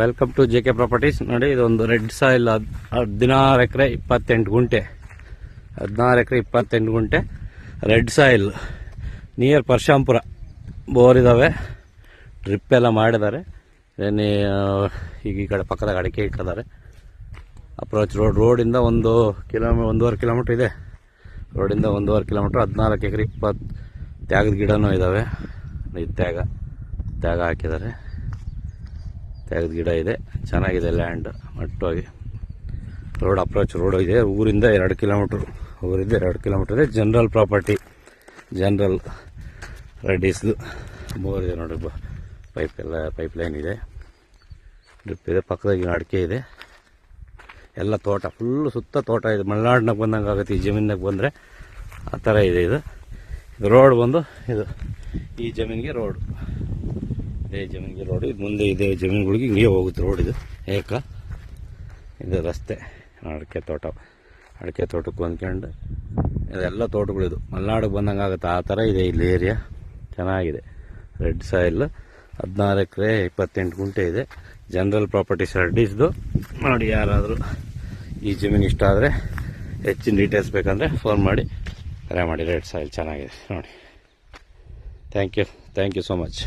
Welcome to J K properties ನೋಡಿ, ಇದೊಂದು red soil ಹದಿನಾರು ಎಕರೆ ಇಪ್ಪತ್ತೆಂಟು ಗುಂಟೆ. ಹದಿನಾರು ಎಕರೆ ಇಪ್ಪತ್ತೆಂಟು ಗುಂಟೆ red soil near Parashampura bore ಇದ್ದಾವೆ ಡ್ರಿಪ್ ಎಲ್ಲ ಮಾಡಿದ್ದಾರೆ. ಈಗ ಈ ಕಡೆ ಪಕ್ಕದಾಗ ಅಡಿಕೆ ಇಟ್ಟಿದ್ದಾರೆ ಅಪ್ರೋಚ್ ರೋಡ್ ರೋಡಿಂದ ಒಂದು ಕಿಲೋಮೀ ಒಂದೂವರೆ ಕಿಲೋಮೀಟ್ರ್ ಇದೆ. ರೋಡಿಂದ ಒಂದೂವರೆ ಕಿಲೋಮೀಟ್ರ್, ಹದಿನಾಲ್ಕು ಎಕರೆ ಇಪ್ಪತ್ತು ತ್ಯಾಗದ ಗಿಡನೂ ಇದ್ದಾವೆ ಇದು ತ್ಯಾಗ ತ್ಯಾಗ ಹಾಕಿದ್ದಾರೆ. ತ್ಯಾಗದ ಗಿಡ ಇದೆ. ಚೆನ್ನಾಗಿದೆ ಲ್ಯಾಂಡ್ ಮಟ್ಟವಾಗಿ ರೋಡ್ ಅಪ್ರೋಚ್ ರೋಡ್ ಇದೆ. ಊರಿಂದ ಎರಡು ಕಿಲೋಮೀಟ್ರ್ ಊರಿಂದ ಎರಡು ಕಿಲೋಮೀಟ್ರ್ ಇದೆ. ಜನರಲ್ ಪ್ರಾಪರ್ಟಿ ಜನರಲ್ ರೆಡ್ಡೀಸ್ದು ಬೋರ್ ಇದೆ ನೋಡಿ ಪೈಪ್ ಎಲ್ಲ ಪೈಪ್ ಲೈನ್ ಇದೆ. ಡ್ರಿಪ್ ಇದೆ, ಪಕ್ಕದಾಗಿ ಅಡಿಕೆ ಇದೆ. ಎಲ್ಲ ತೋಟ ಫುಲ್ಲು ಸುತ್ತ ತೋಟ ಇದೆ. ಮಲೆನಾಡಿನಾಗ ಬಂದಂಗೆ ಆಗುತ್ತೆ, ಈ ಜಮೀನಾಗ ಬಂದರೆ ಆ ಥರ ಇದು ಇದು. ರೋಡ್ ಬಂದು ಇದು ಈ ಜಮೀನಿಗೆ ರೋಡ್ ಇದೇ ಜಮೀನಿಗೆ ರೋಡ್ ಇದು ಮುಂದೆ ಇದೇ ಜಮೀನುಗಳಿಗೆ ಹಿಂಗೆ ಹೋಗುತ್ತೆ ರೋಡ್ ಇದು. ಏಕ. ಇದು ರಸ್ತೆ, ಅಡಿಕೆ ತೋಟ. ಅಡಿಕೆ ತೋಟಕ್ಕೆ ಹೊಂದ್ಕೊಂಡು ಇದೆಲ್ಲ ತೋಟಗಳಿದು ಮಲೆನಾಡಿಗೆ ಬಂದಂಗೆ ಆಗುತ್ತೆ. ಆ ಥರ ಇದೆ ಇಲ್ಲಿ ಏರಿಯಾ ಚೆನ್ನಾಗಿದೆ. ರೆಡ್ ಸಾಯಿಲ್ ಹದಿನಾರು ಎಕರೆ, ಇಪ್ಪತ್ತೆಂಟು ಗುಂಟೆ ಇದೆ. ಜನರಲ್ ಪ್ರಾಪರ್ಟೀಸ್ ರೆಡ್ಡಿಸ್ದು ನೋಡಿ ಯಾರಾದರೂ ಈ ಜಮೀನು ಇಷ್ಟ ಆದರೆ ಹೆಚ್ಚಿನ ಡೀಟೇಲ್ಸ್ ಬೇಕಂದರೆ ಫೋನ್ ಮಾಡಿ. ಕರೆ ಮಾಡಿ. ರೆಡ್ ಸಾಯಿಲ್ ಚೆನ್ನಾಗಿದೆ. ನೋಡಿ. Thank you thank you so much